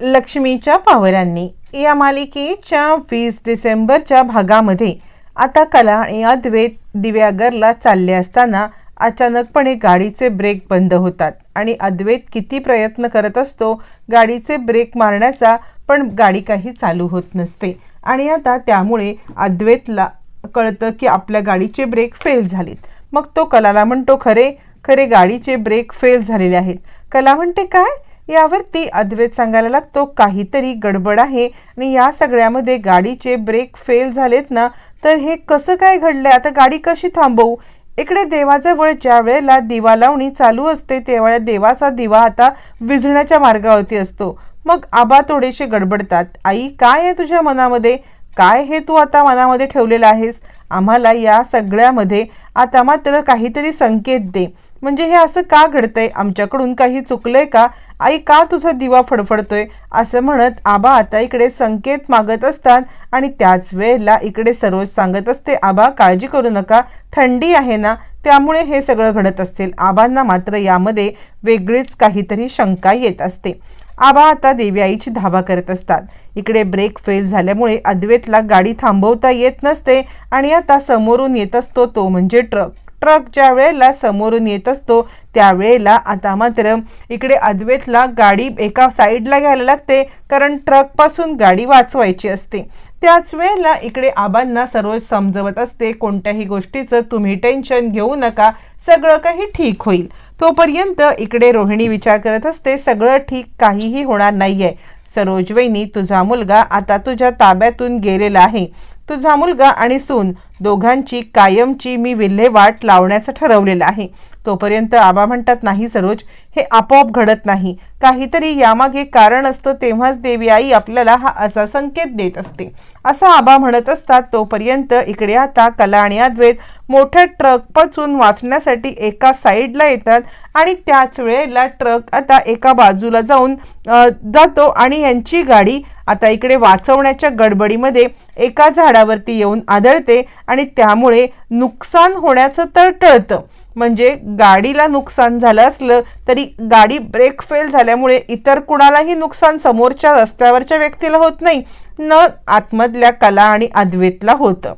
लक्ष्मीच्या पावरांनी या मालिकेच्या वीस डिसेंबरच्या भागामध्ये आता कला आणि अद्वैत दिव्यागरला चालले असताना अचानकपणे गाडीचे ब्रेक बंद होतात आणि अद्वैत किती प्रयत्न करत असतो गाडीचे ब्रेक मारण्याचा पण गाडी काही चालू होत नसते. आणि आता त्यामुळे अद्वैतला कळतं की आपल्या गाडीचे ब्रेक फेल झालेत. मग तो कलाला म्हणतो खरे खरे गाडीचे ब्रेक फेल झालेले आहेत. कला म्हणते काय? यावरती अद्वैत सांगायला लागतो काहीतरी गडबड आहे. आणि या सगळ्यामध्ये गाडीचे ब्रेक फेल झालेत ना तर हे कसं काय घडलंय? आता गाडी कशी थांबवू? इकडे देवाजवळ ज्या वेळेला दिवा लावणी चालू असते तेव्हा देवाचा दिवा आता विझण्याच्या मार्गावरती असतो. मग आबा थोडेसे गडबडतात. आई काय आहे तुझ्या मनामध्ये? काय हे तू आता मनामध्ये ठेवलेलं आहेस? आम्हाला या सगळ्यामध्ये आता मात्र काहीतरी संकेत दे. म्हणजे हे असं का घडतंय? आमच्याकडून काही चुकलंय का? आई का तुझा दिवा फडफडतोय? असं म्हणत आबा आता इकडे संकेत मागत असतात आणि त्याच वेळेला इकडे सरोज सांगत असते आबा काळजी करू नका थंडी आहे ना त्यामुळे हे सगळं घडत असतील. आबांना मात्र यामध्ये वेगळीच काहीतरी शंका येत असते. आबा आता देवी आईची धावा करत असतात. इकडे ब्रेक फेल झाल्यामुळे अद्वेतला गाडी थांबवता येत नसते आणि आता समोरून येत असतो तो म्हणजे ट्रक. ट्रक ज्या वेळेला समोरून येत असतो. त्यावेळेला आता मात्र इकडे अद्वैतला गाडी एका साईडला घ्यायला लागते कारण ट्रकपासून गाडी वाचवायची असते. त्याच वेळेला इकडे आबांना सर्व समजवत असते कोणत्याही गोष्टीचं तुम्ही टेन्शन घेऊ नका सगळं काही ठीक होईल. तोपर्यंत इकडे रोहिणी विचार करत असते सगळं ठीक काहीही होणार नाही सरोज वहिनी तुझा मुलगा आता तुझ्या ताब्यातून गेलेला आहे. तुझा मुलगा आणि सून दोघांची कायमची मी विल्हेवाट लावण्याचं ठरवलेलं आहे. तोपर्यंत आबा म्हणतात नाही सरोज हे आपोआप घडत नाही. काहीतरी यामागे कारण असतं तेव्हाच देवी आई आपल्याला हा असा संकेत देत असते. असं आबा म्हणत असतात. तोपर्यंत इकडे आता कला आणि अद्वैत मोठ्या ट्रकपासून वाचण्यासाठी एका साईडला येतात आणि त्याच वेळेला ट्रक आता एका बाजूला जाऊन जातो आणि यांची गाडी आता इकडे वाचवण्याच्या गडबडीमध्ये एका झाडावरती येऊन आदळते आणि त्यामुळे नुकसान होण्याचं तर टळतं. म्हणजे गाडीला नुकसान झालं असलं तरी गाडी ब्रेक फेल झाल्यामुळे इतर कुणालाही नुकसान समोरच्या रस्त्यावरच्या व्यक्तीला होत नाही न आतमधल्या कला आणि अद्वैतला होतं.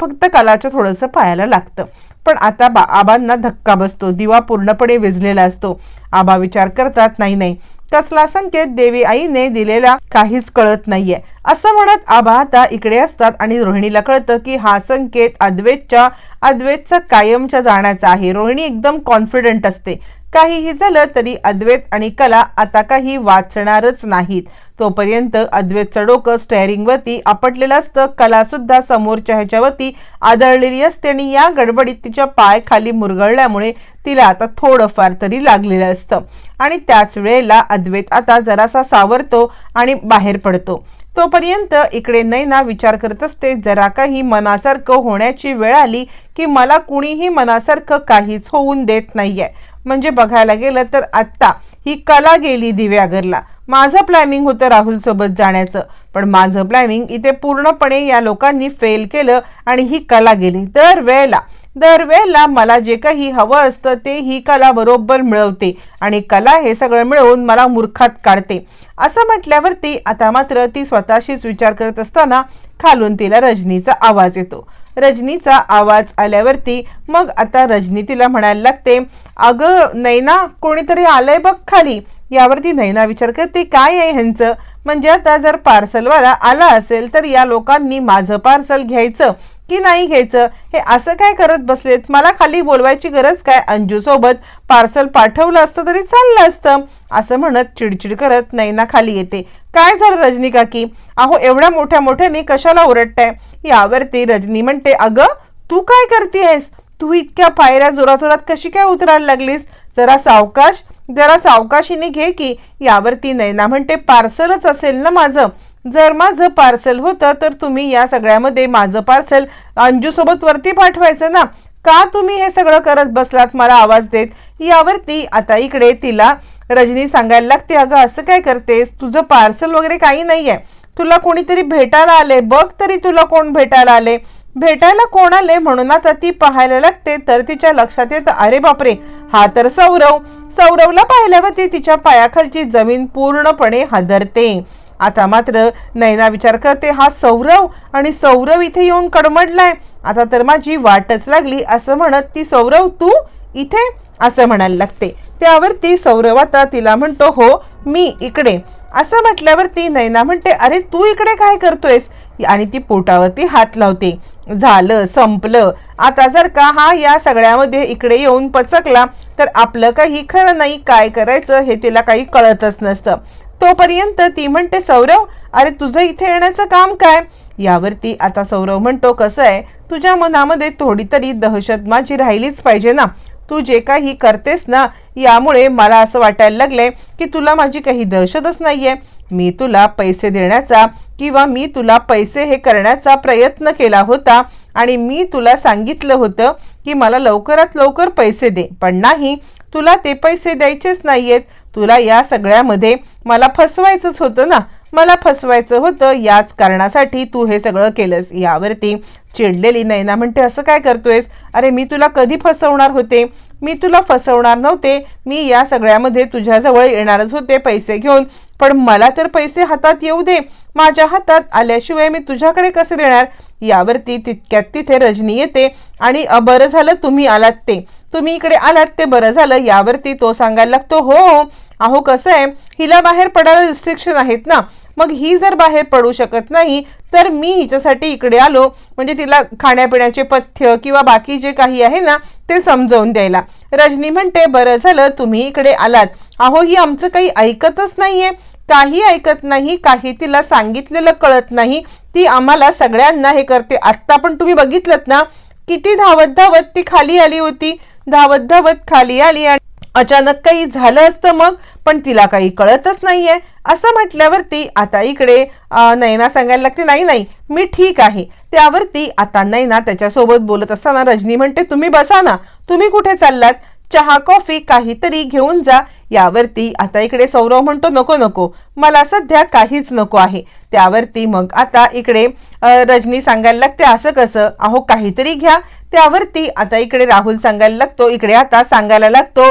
फक्त कलाचं थोडंसं पाहायला लागतं. पण आता बा आबांना धक्का बसतो दिवा पूर्णपणे विजलेला असतो. आबा विचार करतात नाही नाही कसला संकेत देवी आईने दिलेला काहीच कळत नाहीये. असं म्हणत आबा आता इकडे असतात आणि रोहिणीला कळतं की हा संकेत अद्वैतच्या अद्वैतचा कायमच्या जाण्याचा आहे. रोहिणी एकदम कॉन्फिडंट असते. काहीही झालं तरी अद्वैत आणि कला आता काही वाचणारच नाहीत. तोपर्यंत अद्वैतचं डोकं स्टेअरिंगवरती आपटलेलं असतं कलासुद्धा समोरच्या ह्याच्यावरती आदळलेली असते आणि या गडबडीत तिच्या पाय खाली मुरगळल्यामुळे तिला आता थोडंफार तरी लागलेलं असतं. आणि त्याच वेळेला अद्वैत आता जरासा सावरतो आणि बाहेर पडतो. तोपर्यंत इकडे नैना विचार करत असते जरा काही मनासारखं होण्याची वेळ आली की मला कुणीही मनासारखं काहीच होऊन देत नाहीये. म्हणजे बघायला गेलं तर आत्ता ही कला गेली दिव्यागरला. माझं प्लॅनिंग होतं राहुलसोबत जाण्याचं. पण माझं प्लॅनिंग इथे पूर्णपणे या लोकांनी फेल केलं आणि ही कला गेली. दरवेळेला दरवेळेला मला जे काही हवं असतं ते ही कला बरोबर मिळवते आणि कला हे सगळं मिळवून मला मूर्खात काढते. असं म्हटल्यावरती आता मात्र ती स्वतःशीच विचार करत असताना खालून तिला रजनीचा आवाज येतो. रजनीचा आवाज आल्यावरती मग आता रजनी तिला म्हणायला लागते अगं नैना कोणीतरी आलंय बघ खाली. यावरती नैना विचार करते काय आहे ह्यांचं? म्हणजे आता जर पार्सलवाला आला असेल तर या लोकांनी माझं पार्सल घ्यायचं की नाही घ्यायचं? हे असं काय करत बसलेत? मला खाली बोलवायची गरज काय? अंजूसोबत पार्सल पाठवलं असतं तरी चाललं असतं. असं म्हणत चिडचिड करत नैना खाली येते. काय झालं रजनी काकी? अहो एवढ्या मोठ्या मोठ्याने कशाला ओरडताय? यावरती रजनी म्हणते अगं तू काय करतेस तू इतक्या पायऱ्या जोराजोरात कशी काय उतरायला लागलीस? जरा सावकाश जरा सावकाशीने घे की यावरती नैना म्हणते पार्सलच असेल ना माझं. जर माझं पार्सल होतं तर तुम्ही या सगळ्यामध्ये माझं पार्सल अंजूसोबत वरती पाठवायचं ना. का तुम्ही हे सगळं करत बसलात? मला आवाज देत. यावरती आता इकडे तिला रजनी सांगायला लागते अगं असं काय करतेस? तुझं पार्सल वगैरे काही नाही आहे तुला कोणीतरी भेटायला आले बघ तरी तुला कोण भेटायला आले भेटायला कोण आले म्हणून आता ती पाहायला लागते तर तिच्या लक्षात येतं अरे बापरे! हा तर सौरव. सौरवला पाहिल्यावरती तिच्या पायाखालची जमीन पूर्णपणे हादरते. आता मात्र नैना विचार करते हा सौरव आणि सौरव इथे येऊन कडमडलाय. आता तर माझी वाटच लागली असं म्हणत ती सौरव तू इथे? असं म्हणायला लागते. त्यावरती सौरव आता तिला म्हणतो हो मी इकडे. असं म्हटल्यावरती नैना म्हणते अरे तू इकडे काय करतोयस? आणि ती पोटावरती हात लावते. झालं संपलं. आता जर का हा या सगळ्यामध्ये इकडे येऊन पचकला तर आपलं काही खरं नाही काय करायचं हे तिला काही कळतच नसतं. तोपर्यंत ती म्हणते सौरव अरे तुझं इथे येण्याचं काम काय? यावरती आता सौरव म्हणतो कसं आहे? तुझ्या मनामध्ये थोडी तरी दहशत माझी राहिलीच पाहिजे ना. तू जे काही करतेस ना यामुळे मला असं वाटायला लागलंय की तुला माझी काही दहशतच नाहीये. मी तुला पैसे देण्याचा किंवा मी तुला पैसे हे करण्याचा प्रयत्न केला होता आणि मी तुला सांगितलं होतं की मला लवकरात लवकर पैसे दे. पण नाही तुला ते पैसे द्यायचेच नाहीयेत. तुला या सगळ्यामध्ये मला फसवायचंच होतं ना. मला फसवायचं होतं याच कारणासाठी तू हे सगळं केलंस. यावरती चिडलेली नैना म्हणते असं काय करतोयस? अरे मी तुला कधी फसवणार होते? मी तुला फसवणार नव्हते. मी या सगळ्यामध्ये तुझ्याजवळ येणारच होते पैसे घेऊन. पण मला तर पैसे हातात येऊ दे. माझ्या हातात आल्याशिवाय मी तुझ्याकडे कसे देणार? यावरती तितक्यात तिथे रजनी येते आणि बरं झालं तुम्ही आलात ते. तुम्ही इकडे आलात ते बरं झालं. यावरती तो सांगायला लागतो हो, हो. अहो कसं आहे? हिला बाहेर पडायला रिस्ट्रिक्शन आहेत ना. मग ही जर बाहेर पडू शकत नाही तर मी हिच्यासाठी इकडे आलो म्हणजे तिला खाण्यापिण्याचे पथ्य किंवा बाकी जे काही आहे ना ते समजवून द्यायला. रजनी म्हणते बरं झालं तुम्ही इकडे आलात. अहो ही आमचं काही ऐकतच नाहीये. काही ऐकत नाही काही तिला सांगितलेलं कळत नाही. ती आम्हाला सगळ्यांना हे करते. आत्ता पण तुम्ही बघितलं ना किती धावत धावत ती खाली आली होती. धावत धावत खाली आली आणि अचानक काही झालं असतं मग पण तिला काही कळतच नाहीये. असं म्हटल्यावरती आता इकडे नयना नैना सांगायला लागते नाही नाही मी ठीक आहे. त्यावरती आता नैना त्याच्यासोबत बोलत असताना रजनी म्हणते तुम्ही बसा ना तुम्ही कुठे चाललात? चहा कॉफी काहीतरी घेऊन जा. यावरती आता इकडे सौरव म्हणतो नको नको मला सध्या काहीच नको आहे. त्यावरती मग आता इकडे रजनी सांगायला लागते असं कसं? अहो काहीतरी घ्या. त्यावरती आता इकडे राहुल सांगायला लागतो इकडे आता सांगायला लागतो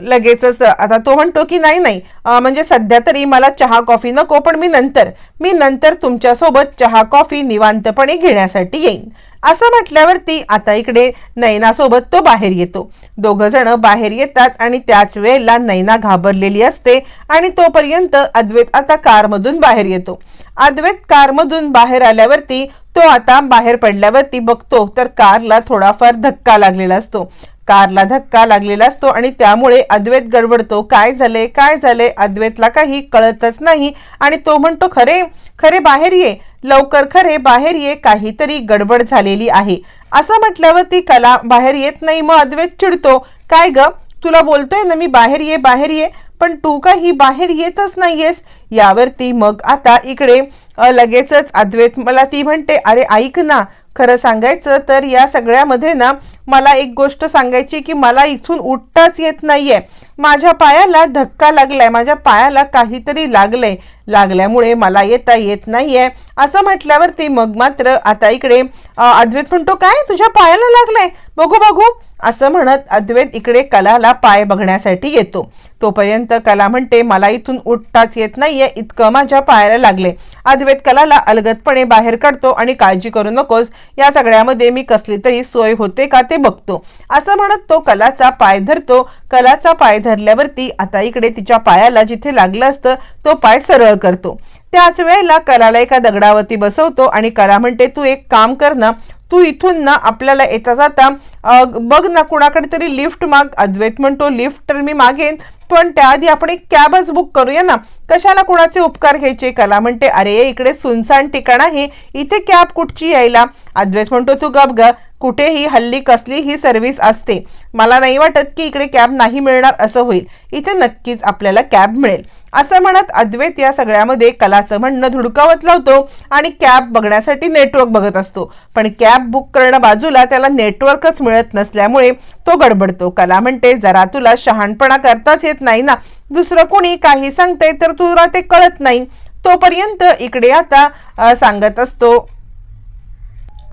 लगेचच आता तो म्हणतो की नाही नाही. म्हणजे सध्या तरी मला चहा कॉफी नको पण मी नंतर मी नंतर तुमच्यासोबत चहा कॉफी निवांतपणे घेण्यासाठी येईन. असं म्हटल्यावरती आता इकडे नैनासोबत तो बाहेर येतो. दोघं जण बाहेर येतात आणि त्याच वेळेला नैना घाबरलेली असते आणि तोपर्यंत अद्वैत आता कारमधून बाहेर येतो. अद्वैत कारमधून बाहेर आल्यावरती तो आता बाहेर पडल्यावरती बघतो तर कारला थोडाफार धक्का लागलेला असतो. कारला धक्का लागलेला असतो आणि त्यामुळे अद्वैत गडबडतो. काय झाले काय झाले अद्वैतला काही कळतच नाही. आणि तो म्हणतो खरे खरे बाहेर ये. लवकर खरे बाहेर ये. काहीतरी गडबड झालेली आहे. असं म्हटल्यावर ती कला बाहेर येत नाही. मग अद्वैत चिडतो. काय ग? तुला बोलतोय ना मी बाहेर ये बाहेर ये. पण तू काही बाहेर येतच नाहीयेस. यावरती मग आता इकडे लगेचच अद्वैत मला ती म्हणते अरे ऐक ना खरं सांगायचं तर या सगळ्यामध्ये ना मला एक गोष्ट सांगायची की मला इथून उठताच येत नाहीये. माझ्या पायाला धक्का लागलाय माझ्या पायाला काहीतरी लागलंय. लागल्यामुळे मला येता येत नाहीये. असं म्हटल्यावरती मग मात्र आता इकडे अद्वैत म्हणतो काय तुझ्या पायाला लागलंय? बघू बघू. असं म्हणत अद्वैत इकडे कलाला पाय बघण्यासाठी येतो. तोपर्यंत कला म्हणते मला इथून उठताच येत नाहीये इतकं माझ्या पायाला लागले. अद्वैत कलाला अलगदपणे बाहेर काढतो आणि काळजी करू नकोस. या सगळ्यामध्ये मी कसली तरी सोय होते का ते बघतो. असं म्हणत तो कलाचा पाय धरतो. कलाचा पाय धरल्यावरती आता इकडे तिच्या पायाला जिथे लागलं असतं तो पाय सरळ करतो. त्याच वेळेला कलाला एका दगडावरती बसवतो आणि कला म्हणते तू एक काम कर ना तू इथून ना आपल्याला येता जाता बघ ना कुणाकडे तरी लिफ्ट माग. अद्वैत म्हणतो लिफ्ट तर मी मागेन पण त्याआधी आपण एक कॅबच बुक करूया ना. कशाला कुणाचे उपकार घ्यायचे? कला म्हणते अरे इकडे सुनसान ठिकाण आहे इथे कॅब कुठची यायला? अद्वैत म्हणतो तू गप ग कुठेही हल्ली कसली ही सर्व्हिस असते. मला नाही वाटत की इकडे कॅब नाही मिळणार असं होईल. इथे नक्कीच आपल्याला कॅब मिळेल. असं म्हणत अद्वैत या सगळ्यामध्ये कलाचं म्हणणं धुडकावत लावतो आणि कॅब बघण्यासाठी नेटवर्क बघत असतो. पण कॅब बुक करणं बाजूला त्याला नेटवर्कच मिळत नसल्यामुळे तो गडबडतो. कला म्हणते जरा तुला शहाणपणा करताच येत नाही ना. दुसरं कोणी काही सांगते तर तुला ते कळत नाही. तोपर्यंत इकडे आता सांगत असतो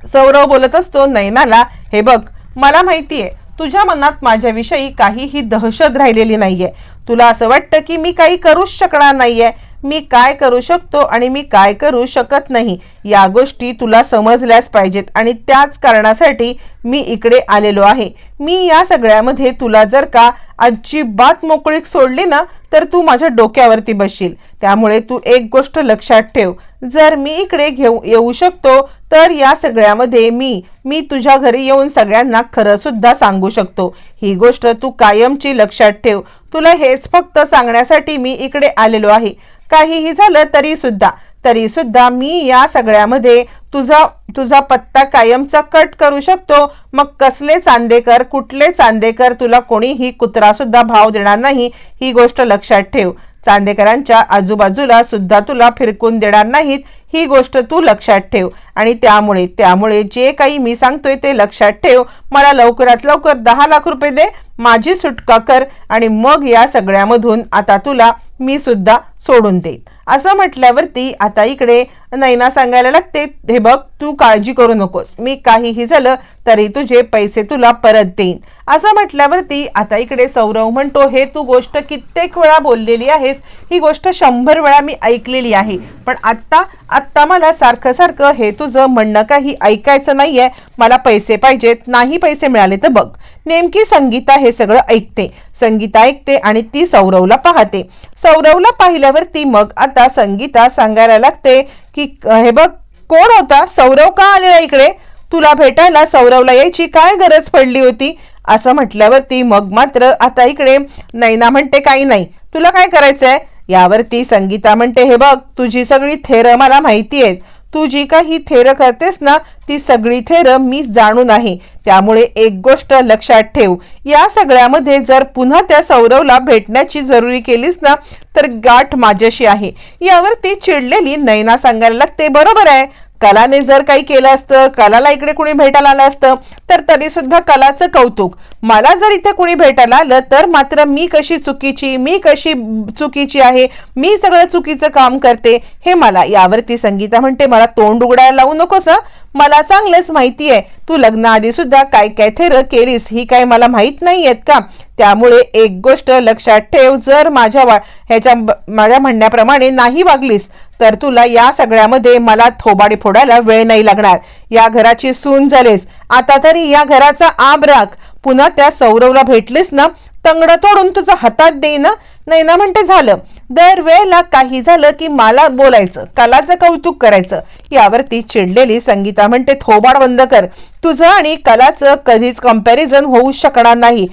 सौरव बोलत असतो नैनाला हे बघ मला माहितीये तुझ्या मनात माझ्याविषयी काहीही दहशत राहिलेली नाहीये. तुला असं वाटतं की मी काही करूच शकणार नाहीये. मी काय करू शकतो आणि मी काय करू शकत नाही या गोष्टी तुला समजल्याच पाहिजेत आणि त्याच कारणासाठी मी इकडे आलेलो आहे. मी या सगळ्यामध्ये तुला जर का अजिबात मोकळीक सोडली ना तर तू माझ्या डोक्यावरती बसशील. त्यामुळे तू एक गोष्ट लक्षात ठेव. जर मी इकडे घेऊ येऊ शकतो तर या सगळ्यामध्ये मी मी तुझ्या घरी येऊन सगळ्यांना खरं सुद्धा सांगू शकतो. ही गोष्ट तू कायमची लक्षात ठेव. तुला हेच फक्त सांगण्यासाठी मी इकडे आलेलो आहे. काहीही झालं तरी सुद्धा तरी सुद्धा मी या सगळ्यामध्ये तुझा तुझा पत्ता कायमचा कट करू शकतो. मग कसले चांदेकर कुठले चांदेकर तुला कोणीही कुत्रा सुद्धा भाव देणार नाही ही गोष्ट लक्षात ठेव. चांदेकरांच्या आजूबाजूला सुद्धा तुला फिरकून देणार नाहीत. ही गोष्ट तू लक्षात ठेव. आणि त्यामुळे त्यामुळे जे काही मी सांगतोय ते लक्षात ठेव. मला लवकरात लवकर दहा लाख रुपये दे माझी सुटका कर आणि मग या सगळ्यामधून आता तुला मी सुद्धा सोडून देईन. असं म्हटल्यावरती आता इकडे नैना सांगायला लागते हे बघ तू काळजी करू नकोस. मी काहीही झालं तरी तुझे पैसे तुला परत देईन. असं म्हटल्यावरती आता इकडे सौरव म्हणतो हे तू गोष्ट कित्येक वेळा बोललेली आहेस. ही गोष्ट शंभर वेळा मी ऐकलेली आहे. पण आत्ता आत्ता मला सारखं सारखं हे तुझं म्हणणं काही ऐकायचं नाहीये. मला पैसे पाहिजेत नाही पैसे मिळाले तर बघ. नेमकी संगीता हे सगळं ऐकते. संगीता ऐकते आणि ती सौरवला पाहते. सौरवला पाहिल्यावरती मग आता संगीता सांगायला लागते की हे बघ कोण होता? सौरव का आलेला इकडे? तुला भेटायला सौरवला यायची काय गरज पडली होती? असं म्हटल्यावरती मग मात्र आता इकडे नैना म्हणते काही नाही. तुला काय करायचंय? यावरती संगीता म्हणते हे बघ तुझी सगळी थेरं मला माहिती आहेत. तू जी काही थेरं करतेस ना ती सगळी थेरं मी जाणून आहे त्यामुळे एक गोष्ट लक्षात ठेव. या सगळ्यामध्ये जर पुन्हा त्या सौरवला भेटण्याची जरुरी केलीस ना तर गाठ माझ्याशी आहे. यावर ती चिडलेली नैना सांगायला लागते बरोबर आहे. कलाने जर काही केलं असतं कलाला इकडे कुणी भेटायला आलं असतं तर तरी सुद्धा कलाचं कौतुक. मला जर इथे कुणी भेटायला आलं तर मात्र मी कशी चुकीची मी कशी चुकीची आहे मी सगळं चुकीचं काम करते हे मला यावरती संगीता म्हणते मला तोंड उघडायला लावू नकोस मला चांगलंच माहिती आहे. तू लग्नाआधी सुद्धा काय काय थेर केलीस ही काय मला माहीत नाही आहेत का? त्यामुळे एक गोष्ट लक्षात ठेव जर माझ्या वा ह्याच्या माझ्या म्हणण्याप्रमाणे नाही वागलीस तर तुला या सगळ्यामध्ये मला थोबाडी फोडायला वेळ नाही लागणार. या घराची सून झालीस. आता तरी या घराचा आब राख. पुन्हा त्या सौरवला भेटलीस ना तंगड तोडून तुझं हातात देईन नाही ना म्हणते झालं. दर वेळेला काही झालं की मला बोलायचं. कलाचं कौतुक करायचं. यावरती चिडलेली संगीता म्हणते थोबाड बंद कर. तुझं आणि कलाचं कधीच कंपॅरिझन होऊ शकणार नाही.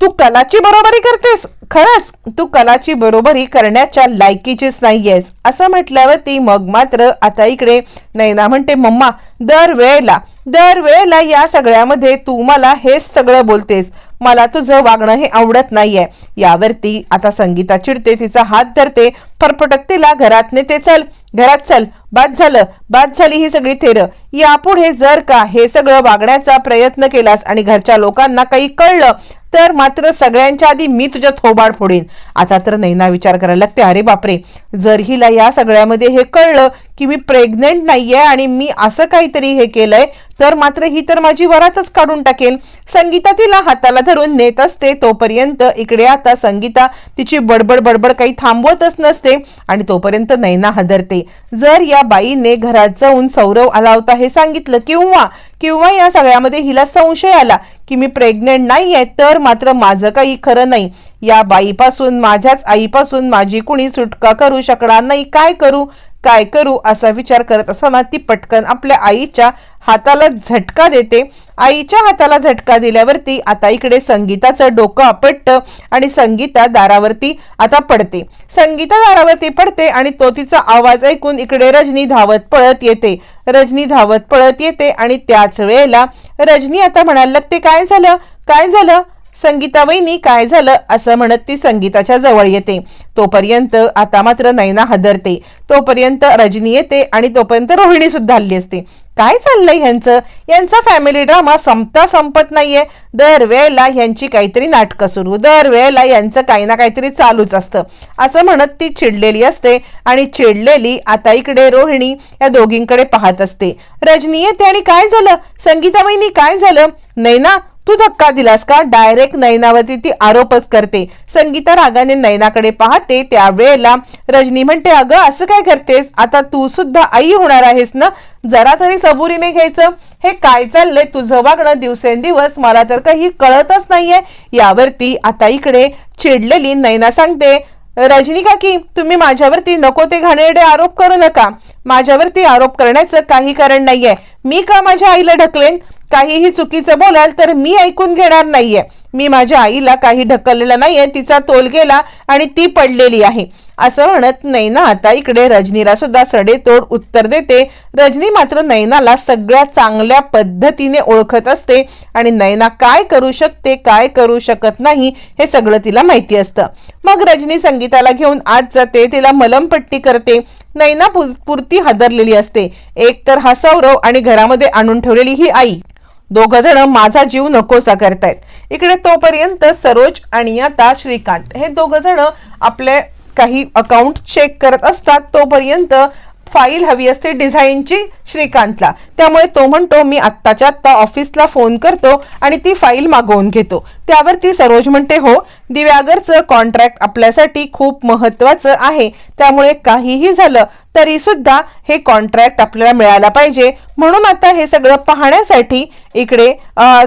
तू कलाची बरोबरी करतेस? खरंच. तू कलाची बरोबरी करण्याच्या लायकीचीच नाहीयेस. असं म्हटल्यावरती मग मात्र आता इकडे नैना म्हणते मम्मा दर वेळेला दर वेळेला या सगळ्यामध्ये तू मला हेच सगळं बोलतेस. मला तुझं वागणं हे आवडत नाहीये. यावरती आता संगीता चिडते तिचा हात धरते फरफटक तिला घरात नेते चल घरात चल. बाद झालं. बाद झाली ही सगळी थेरं. यापुढे जर का हे सगळं वागण्याचा प्रयत्न केलास आणि घरच्या लोकांना काही कळलं तर मात्र सगळ्यांच्या आधी मी तुझ्या थोबाड फोडीन. आता तर नैना विचार करायला लागते. अरे बापरे! जर हिला या सगळ्यामध्ये हे कळलं की मी प्रेग्नेंट नाहीये आणि मी असं काहीतरी हे केलंय तर मात्र ही तर माझी वरातच काढून टाकेल. संगीता तिला हाताला धरून नेत असते. तोपर्यंत इकडे आता संगीता तिची बडबड बडबड काही थांबवतच नसते आणि तोपर्यंत नैना हदरते. जर या बाईने घरात जाऊन सौरव आला होता हे सांगितलं. किंवा किंवा या सगळ्यामध्ये हिला संशय आला की मी प्रेग्नेंट नाहीये तर मात्र माझं काही खरं नाही. या बाईपासून माझ्याच आईपासून माझी कुणी सुटका करू शकणार नाही. काय करू? काय करू असा विचार करत असताना ती पटकन आपल्या आईच्या हाताला झटका देते. आईच्या हाताला झटका दिल्यावरती आता इकडे संगीताचं डोकं आपटतं आणि संगीता दारावरती आता पडते. संगीता दारावरती पडते आणि तो तिचा आवाज ऐकून इकडे रजनी धावत पळत येते. रजनी धावत पळत येते आणि त्याच वेळेला रजनी आता म्हणायला लागते काय झालं? काय झालं? संगीताबाईंनी काय झालं असं म्हणत ती संगीताच्या जवळ येते. तोपर्यंत आता मात्र नैना हदरते. तोपर्यंत रजनी येते आणि तोपर्यंत रोहिणी सुद्धा हल्ली असते. काय चाललंय ह्यांचं? यांचा फॅमिली ड्रामा संपता संपत नाहीये. दरवेळेला ह्यांची काहीतरी नाटकं सुरू दरवेळेला यांचं काही ना काहीतरी चालूच असतं. असं म्हणत ती चिडलेली असते आणि चिडलेली आता इकडे रोहिणी या दोघींकडे पाहत असते. रजनी येते आणि काय झालं? संगीताबाईंनी काय झालं? नैना तू धक्का दिलास का? डायरेक्ट नयनावरती ती आरोपच करते. संगीता रागाने नयनाकडे पाहते. त्यावेळेला रजनी म्हणते अगं असं काय करतेस? आता तू सुद्धा आई होणार आहेस ना? जरा तरी सबुरीने घ्यायचं. हे काय चाललंय? तुझं वागणं दिवसेंदिवस. मला तर काही कळतच नाहीये. यावरती आता इकडे चिडलेली नयना सांगते रजनी काकी तुम्ही माझ्यावरती नको ते घाणेरडे आरोप करू नका. माझ्यावरती आरोप करण्याचं काही कारण नाहीये. मी का माझ्या आईला ढकलेन? काहीही चुकीचं बोलाल तर मी ऐकून घेणार नाहीये. मी माझ्या आईला काही ढकललेलं नाहीये. तिचा तोल गेला आणि ती पडलेली आहे. असं म्हणत नैना आता इकडे रजनीला सुद्धा सडेतोड उत्तर देते. रजनी मात्र नैनाला सगळ्या चांगल्या पद्धतीने ओळखत असते आणि नैना काय करू शकते काय करू शकत नाही हे सगळं तिला माहिती असतं. मग रजनी संगीताला घेऊन आत जाते. तिला मलमपट्टी करते. नैना पुरती हादरलेली असते. एक तर हा सौरव आणि घरामध्ये आणून ठेवलेली ही आई. दोघ जण माझा जीव नकोसा करतायत. इकडे तोपर्यंत सरोज आणि आता श्रीकांत. हे दोघ जण आपले काही अकाउंट चेक करत असतात तोपर्यंत फाईल हवी असते डिझाईनची श्रीकांतला. त्यामुळे तो म्हणतो मी आत्ताच्या आत्ता ऑफिसला फोन करतो आणि ती फाईल मागवून घेतो. त्यावर ती सरोज म्हणते हो दिव्यागरचं कॉन्ट्रॅक्ट आपल्यासाठी खूप महत्वाचं आहे. त्यामुळे काहीही झालं तरी सुद्धा हे कॉन्ट्रॅक्ट आपल्याला मिळायला पाहिजे. म्हणून आता हे सगळं पाहण्यासाठी इकडे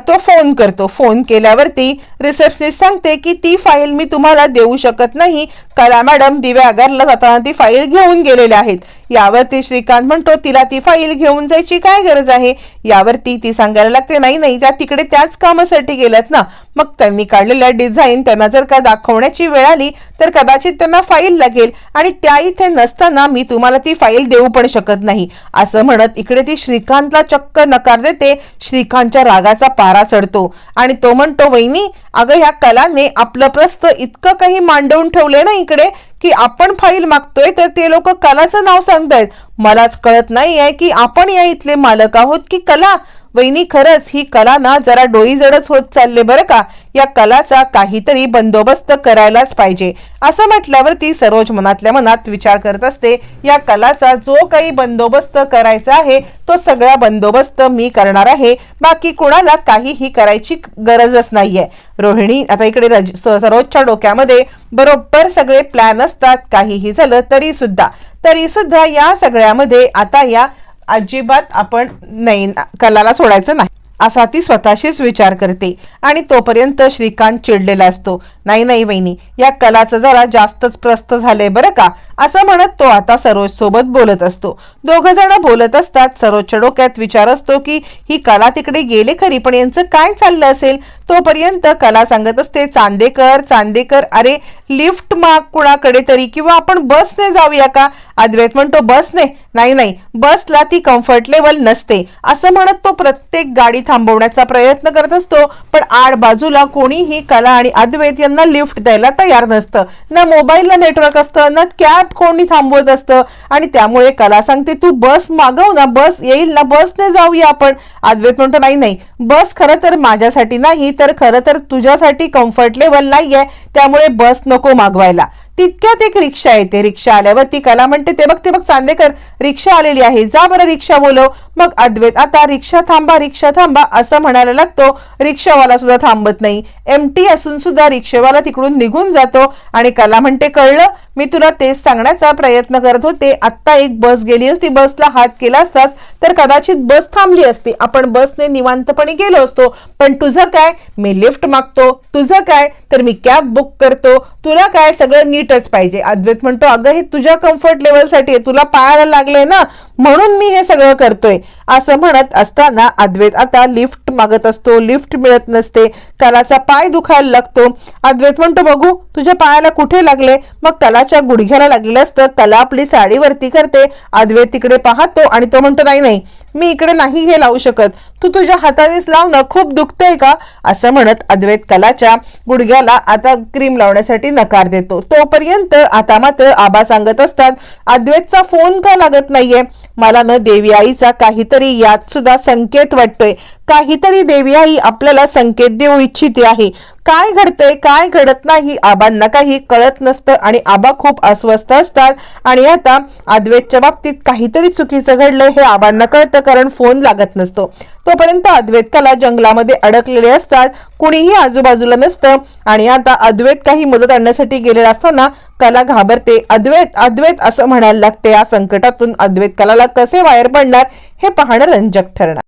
तो फोन करतो. फोन केल्यावरती रिसेप्शनिस्ट सांगते की ती फाईल मी तुम्हाला देऊ शकत नाही. कला मॅडम दिव्या आगारला जाताना ती फाईल घेऊन गेलेल्या आहेत. यावरती श्रीकांत म्हणतो तिला ती फाईल घेऊन जायची काय गरज आहे? यावरती ती सांगायला लागते नाही नाही त्या तिकडे त्याच कामासाठी गेल्यात ना. मग त्यांनी काढलेल्या डिझाईन त्यांना जर का दाखवण्याची वेळ आली तर कदाचित त्यांना फाईल लागेल आणि त्या इथे नसताना मी तुम्हाला ती फाईल देऊ पण शकत नाही. असं म्हणत इकडे ती श्रीकांतला चक्क नकार देते श्रीकांतच्या रागाचा पारा चढतो. आणि तो म्हणतो वहिनी अगं ह्या कलाने आपलं प्रस्त इतकं काही मांडवून ठेवलंय ना इकडे की आपण फाईल मागतोय तर ते लोक कलाचं नाव सांगतायत. मलाच कळत नाही आहे की आपण या इथले मालक आहोत की कला. वहिनी खरंच ही कला ना जरा डोईजडच होत चालले बरं का? या कलाचा काहीतरी बंदोबस्त करायलाच पाहिजे. असं म्हटल्यावरती सरोज मनातल्या मनात विचार करत असते या कलाचा जो काही बंदोबस्त करायचा आहे तो सगळा बंदोबस्त मी करणार आहे. बाकी कुणाला काहीही करायची गरजच नाहीये. रोहिणी आता इकडे रज- स- सरोजच्या डोक्यामध्ये बरोबर सगळे प्लॅन असतात. काहीही झालं तरी सुद्धा. तरी सुद्धा या सगळ्यामध्ये आता या अजिबात आपण नाही कलाला सोडायचं नाही. असा ती स्वतःशीच विचार करते आणि तोपर्यंत श्रीकांत चिडलेला असतो. नाही नाही वहिनी या कलाचं जरा जास्तच प्रस्त झालंय बरं का? असं म्हणत तो आता सरोज सोबत बोलत असतो. दोघं जण बोलत असतात. सरोजच्या डोक्यात विचार असतो की ही कला तिकडे गेले खरी पण यांचं काय चाललं असेल? तोपर्यंत कला सांगत असते चांदेकर चांदेकर अरे लिफ्ट माग कुणाकडे तरी किंवा आपण बसने जाऊया का? अद्वैत म्हणतो बसने. नाही नाही बसला ती कम्फर्ट लेवल नसते. असं म्हणत तो प्रत्येक गाडी थांबवण्याचा प्रयत्न करत असतो. पण आड बाजूला कोणीही कला आणि अद्वैत यांना लिफ्ट द्यायला तयार नसतं. ना मोबाईलला नेटवर्क असतं ना कॅब कोणी थांबवत असतं. आणि त्यामुळे कला सांगते तू बस मागव ना बस येईल ना बसने जाऊया आपण. अद्वैत म्हणतो नाही नाही बस खरं तर माझ्यासाठी नाही तर खरं तर तुझ्यासाठी कम्फर्ट लेवल नाहीये. त्यामुळे बस नको मागवायला. तितक्यात एक रिक्षा येते. रिक्षा आल्यावर ती कला म्हणते ते बघ ते बघ चांदेकर रिक्षा आलेली आहे. जा बरं रिक्षा बोलव. मग अद्वैत आता रिक्षा थांबा रिक्षा थांबा असं म्हणायला लागतो. रिक्षावाला सुद्धा थांबत नाही. एमटी असून सुद्धा रिक्षावाला तिकडून निघून जातो. आणि कला म्हणते कळलं? मी तुला तेच सांगण्याचा प्रयत्न करत होते. आत्ता एक बस गेली होती बसला हात केला असतास तर कदाचित बस थांबली असती. आपण बसने निवांतपणे गेलो असतो. पण तुझं काय? मी लिफ्ट मागतो. तुझं काय? तर मी कॅब बुक करतो. तुला काय? सगळं नीट नीटच पाहिजे. अद्वैत म्हणतो अगं हे तुझ्या कम्फर्ट लेवलसाठी आहे. तुला पायाला लागलंय ना? म्हणून मी हे सगळं करतोय. असं म्हणत असताना अद्वैत आता लिफ्ट मागत असतो. लिफ्ट मिळत नसते. कलाचा पाय दुखायला लागतो. अद्वैत म्हणतो बघू तुझ्या पायाला कुठे लागले मग कलाच्या गुडघ्याला लागलेलं असतं. कला आपली साडी वरती करते. अद्वैत तिकडे पाहतो आणि तो म्हणतो नाही नाही. मी इकडे नाही हे लावू शकत. तू तुझ्या हातानेच लावणं खूप दुखतंय का? असं म्हणत अद्वैत कलाच्या गुडघ्याला आता क्रीम लावण्यासाठी नकार देतो. तोपर्यंत आता मात्र आबा सांगत असतात अद्वैतचा फोन का लागत नाहीये? मला न देवी आईचा काहीतरी यात सुद्धा संकेत वाटतोय. काहीतरी देवी आई आपल्याला संकेत देऊ इच्छिते आहे. काय घडतंय काय घडत नाही आबांना काही कळत नसतं आणि आबा खूप अस्वस्थ असतात. आणि आता अद्वैतच्या बाबतीत काहीतरी चुकीचं घडलं हे आबांना कळतं कारण फोन लागत नसतो. तोपर्यंत अद्वैत कला जंगलामध्ये अडकलेले असतात. कुणीही आजूबाजूला नसतं. आणि आता अद्वैत काही मदत आणण्यासाठी गेलेला असताना कला घाबरते. अद्वैत अद्वैत असं म्हणायला लागते. या संकटातून अद्वैत कलाला कसे बाहेर पडणार हे पाहणं रंजक ठरणार.